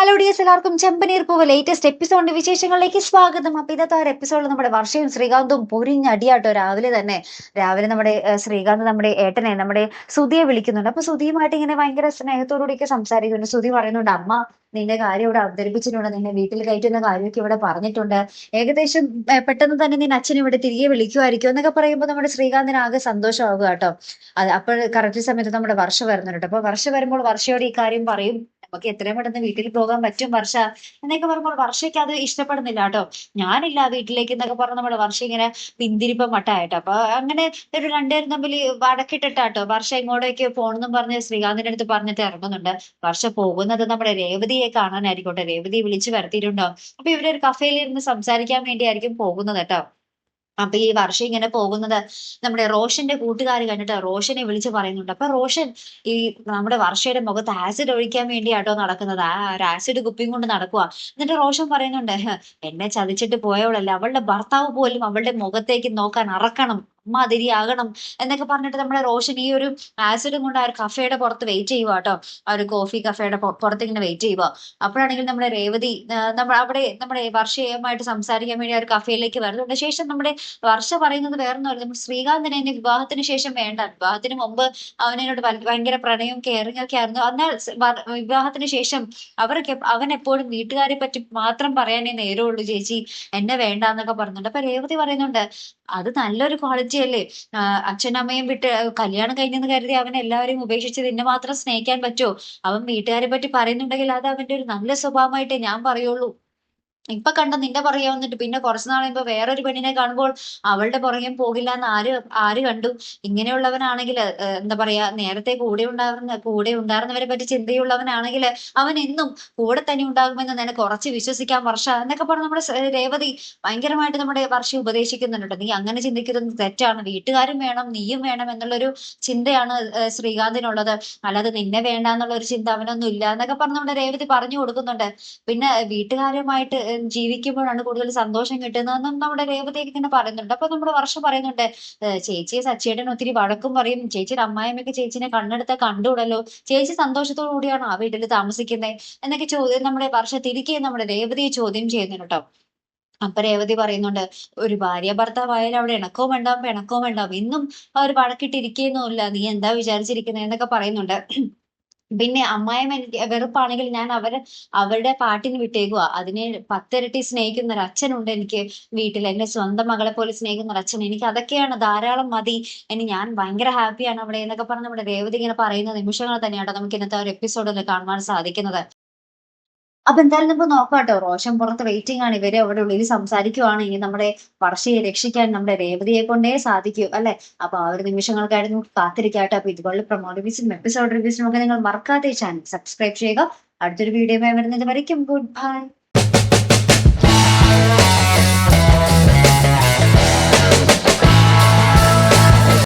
Hello ഡിയസ് എല്ലാവർക്കും ചെമ്പനീർ പൂവ് latest എപ്പിസോഡിന്റെ വിശേഷങ്ങളിലേക്ക് സ്വാഗതം. അപ്പൊ ഇന്നത്തെ ഒരു എപ്പിസോഡ് നമ്മുടെ വർഷയും ശ്രീകാന്തും പൊരിഞ്ഞടിയാട്ടോ രാവിലെ തന്നെ. രാവിലെ നമ്മുടെ ശ്രീകാന്ത് നമ്മുടെ ഏട്ടനെ നമ്മുടെ സുധിയെ വിളിക്കുന്നുണ്ട്. അപ്പൊ സുധിയുമായിട്ട് ഇങ്ങനെ ഭയങ്കര സ്നേഹത്തോടുകൂടിയൊക്കെ സംസാരിക്കുന്നുണ്ട്. സുധി പറയുന്നുണ്ട് അമ്മ നിന്റെ കാര്യം ഇവിടെ അവതരിപ്പിച്ചിട്ടുണ്ട്. നിന്നെ വീട്ടിൽ കയറ്റുന്ന കാര്യമൊക്കെ ഇവിടെ പറഞ്ഞിട്ടുണ്ട്. ഏകദേശം പെട്ടെന്ന് തന്നെ നിന്റെ അച്ഛൻ ഇവിടെ തിരികെ വിളിക്കുമായിരിക്കും എന്നൊക്കെ പറയുമ്പോൾ നമ്മുടെ ശ്രീകാന്തിന് ആകെ സന്തോഷമാവുക കേട്ടോ. അപ്പോൾ കറക്റ്റ് സമയത്ത് നമ്മുടെ വർഷ വരുന്നുണ്ട് അപ്പൊ വർഷ വരുമ്പോൾ വർഷയോട് ഈ കാര്യം പറയും. നമുക്ക് എത്രയും പെട്ടെന്ന് വീട്ടിൽ പോകാൻ പറ്റും വർഷ. എന്നൊക്കെ പറയുമ്പോൾ വർഷയ്ക്ക് അത് ഇഷ്ടപ്പെടുന്നില്ല കേട്ടോ. ഞാനില്ല വീട്ടിലേക്ക് എന്നൊക്കെ പറഞ്ഞ് നമ്മുടെ വർഷ ഇങ്ങനെ പിന്തിരിപ്പം മട്ടായിട്ടോ. അപ്പൊ അങ്ങനെ ഒരു രണ്ടുപേരും തമ്മിൽ വടക്കിട്ടിട്ടാട്ടോ വർഷ ഇങ്ങോട്ടേക്ക് പോണെന്നും പറഞ്ഞ് ശ്രീകാന്തിന്റെ അടുത്ത് പറഞ്ഞിട്ട് ഇറങ്ങുന്നുണ്ട്. വർഷ പോകുന്നത് നമ്മുടെ രേവതിയെ കാണാനായിരിക്കോട്ടെ. രേവതി വിളിച്ചു വരുത്തിയിട്ടുണ്ടോ? അപ്പൊ ഇവരൊരു കഫേയിൽ ഇരുന്ന് സംസാരിക്കാൻ വേണ്ടിയായിരിക്കും പോകുന്നത് കേട്ടോ. അപ്പൊ ഈ വർഷം ഇങ്ങനെ പോകുന്നത് നമ്മുടെ റോഷന്റെ കൂട്ടുകാർ കണ്ടിട്ട് റോഷനെ വിളിച്ച് പറയുന്നുണ്ട്. അപ്പൊ റോഷൻ ഈ നമ്മുടെ വർഷയുടെ മുഖത്ത് ആസിഡ് ഒഴിക്കാൻ വേണ്ടിയാട്ടോ നടക്കുന്നത്. ആ ഒരു ആസിഡ് കുപ്പിയും കൊണ്ട് നടക്കുക എന്നിട്ട് റോഷൻ പറയുന്നുണ്ട് എന്നെ ചതിച്ചിട്ട് പോയവളല്ല. അവളുടെ ഭർത്താവ് പോലും അവളുടെ മുഖത്തേക്ക് നോക്കാൻ അറക്കണം. അമ്മാതിരി ആകണം എന്നൊക്കെ പറഞ്ഞിട്ട് നമ്മുടെ റോഷൻ ഈ ഒരു ആസിഡും കൊണ്ട് ആ ഒരു കഫേയുടെ പുറത്ത് വെയിറ്റ് ചെയ്യുക കേട്ടോ ആ ഒരു കോഫി കഫേയുടെ പുറത്ത് ഇങ്ങനെ വെയിറ്റ് ചെയ്യുക അപ്പോഴാണെങ്കിൽ നമ്മുടെ രേവതി നമ്മൾ അവിടെ നമ്മുടെ വർഷയുമായിട്ട് സംസാരിക്കാൻ വേണ്ടി ആ ഒരു കഫേയിലേക്ക് വരുന്നുണ്ട്. ശേഷം നമ്മുടെ വർഷ പറയുന്നത് വേറൊന്നുമല്ല നമ്മൾ ശ്രീകാന്തിനെ എന്നെ വിവാഹത്തിന് ശേഷം വേണ്ട. വിവാഹത്തിന് മുമ്പ് അവനോട് ഭയ- ഭയങ്കര പ്രണയവും കെയറിംഗ് ഒക്കെ ആയിരുന്നു. എന്നാൽ വിവാഹത്തിന് ശേഷം അവരൊക്കെ അവൻ എപ്പോഴും വീട്ടുകാരെ പറ്റി മാത്രം പറയാനേ നേരമുള്ളൂ ചേച്ചി എന്നെ വേണ്ട എന്നൊക്കെ പറഞ്ഞിട്ടുണ്ട് അപ്പൊ രേവതി പറയുന്നുണ്ട് അത് നല്ലൊരു ക്വാളിറ്റി ആഹ് അച്ഛനമ്മയും വിട്ട് കല്യാണം കഴിഞ്ഞെന്ന് കരുതി അവൻ എല്ലാവരെയും ഉപേക്ഷിച്ച് നിന്നെ മാത്രം സ്നേഹിക്കാൻ പറ്റുമോ? അവൻ വീട്ടുകാരെ പറ്റി പറയുന്നുണ്ടെങ്കിൽ അത് അവന്റെ ഒരു നല്ല സ്വഭാവമായിട്ടേ ഞാൻ പറയുള്ളൂ. ഇപ്പൊ കണ്ട നിന്റെ പുറകെ വന്നിട്ട്. പിന്നെ കുറച്ചു നാൾ കഴിയുമ്പോൾ വേറൊരു പെണ്ണിനെ കാണുമ്പോൾ അവളുടെ പുറകെ പോകില്ല എന്ന് ആര് ആര് കണ്ടു? ഇങ്ങനെയുള്ളവനാണെങ്കിൽ എന്താ പറയാ നേരത്തെ കൂടെ ഉണ്ടാകുന്ന കൂടെ ഉണ്ടായിരുന്നവരെ പറ്റി ചിന്തയുള്ളവനാണെങ്കിൽ അവൻ എന്നും കൂടെ തന്നെ ഉണ്ടാകുമെന്ന് നിനക്ക് കുറച്ച് വിശ്വസിക്കാൻ വർഷ എന്നൊക്കെ പറഞ്ഞ് നമ്മുടെ രേവതി ഭയങ്കരമായിട്ട് നമ്മുടെ വർഷ ഉപദേശിക്കുന്നുണ്ട്. നീ അങ്ങനെ ചിന്തിക്കുന്നത് തെറ്റാണ്. വീട്ടുകാരും വേണം നീയും വേണം എന്നുള്ളൊരു ചിന്തയാണ് ശ്രീകാന്തിനുള്ളത്. അല്ലാതെ നിന്നെ വേണ്ട എന്നുള്ള ഒരു ചിന്ത അവനൊന്നും ഇല്ല എന്നൊക്കെ പറഞ്ഞ് നമ്മുടെ രേവതി പറഞ്ഞു കൊടുക്കുന്നുണ്ട്. പിന്നെ വീട്ടുകാരുമായിട്ട് ജീവിക്കുമ്പോഴാണ് കൂടുതൽ സന്തോഷം കിട്ടുന്നതെന്നും നമ്മുടെ രേവതി ഇങ്ങനെ പറയുന്നുണ്ട്. അപ്പൊ നമ്മുടെ വർഷം പറയുന്നുണ്ട് ചേച്ചി ചേച്ചിയെ സച്ചിയേട്ടൻ ഒത്തിരി വഴക്കും പറയും. ചേച്ചിയുടെ അമ്മായിമ്മയൊക്കെ ചേച്ചിനെ കണ്ണെടുത്ത കണ്ടുകൂടല്ലോ. ചേച്ചി സന്തോഷത്തോടു കൂടിയാണ് ആ വീട്ടിൽ താമസിക്കുന്നത് എന്നൊക്കെ ചോദ്യം നമ്മുടെ വർഷ തിരികെ നമ്മുടെ രേവതിയെ ചോദ്യം ചെയ്യുന്നുണ്ട് കേട്ടോ. അപ്പൊ രേവതി പറയുന്നുണ്ട് ഒരു ഭാര്യ ഭർത്താവായാലും അവിടെ ഇണക്കവും ഉണ്ടാവും പിണക്കവും ഉണ്ടാവും ഇന്നും അവർ വഴക്കിട്ടിരിക്കുന്നില്ല നീ എന്താ വിചാരിച്ചിരിക്കുന്നത് എന്നൊക്കെ പറയുന്നുണ്ട്. പിന്നെ അമ്മായിമ്മ എനിക്ക് വെറുപ്പാണെങ്കിൽ ഞാൻ അവരെ അവരുടെ പാട്ടിന് വിട്ടേക്കുക അതിനെ പത്തിരട്ടി സ്നേഹിക്കുന്ന ഒരു അച്ഛനുണ്ട് എനിക്ക് വീട്ടിൽ. എന്റെ സ്വന്തം മകളെ പോലെ സ്നേഹിക്കുന്ന ഒരു അച്ഛൻ. എനിക്ക് അതൊക്കെയാണ് ധാരാളം മതി ഇനി ഞാൻ ഭയങ്കര ഹാപ്പിയാണ് അവിടെ എന്നൊക്കെ പറഞ്ഞ് നമ്മുടെ രേവതി ഇങ്ങനെ പറയുന്ന നിമിഷങ്ങൾ തന്നെയാണ് നമുക്ക് ഇന്നത്തെ ഒരു എപ്പിസോഡിൽ കാണുവാൻ സാധിക്കുന്നത്. അപ്പൊ എന്തായാലും നമുക്ക് നോക്കാട്ടോ. കേട്ടോ റോഷൻ പുറത്ത് വെയിറ്റിംഗ് ആണ്. ഇവർ അവിടെ ഉള്ളിൽ സംസാരിക്കുവാണ്. ഇനി നമ്മുടെ വർഷയെ രക്ഷിക്കാൻ നമ്മുടെ രേവതിയെ കൊണ്ടേ സാധിക്കൂ അല്ലെ? അപ്പൊ ആ ഒരു നിമിഷങ്ങൾക്കായിട്ട് നമുക്ക് കാത്തിരിക്കാട്ടോ. അപ്പൊ ഇതുപോലെ പ്രൊമോ റിവ്യൂസും എപ്പിസോഡ് റിവ്യൂസും ഒക്കെ നിങ്ങൾ മറക്കാതെ ചാനൽ സബ്സ്ക്രൈബ് ചെയ്യുക. അടുത്തൊരു വീഡിയോ വരുന്നത് വരയ്ക്കും. Good bye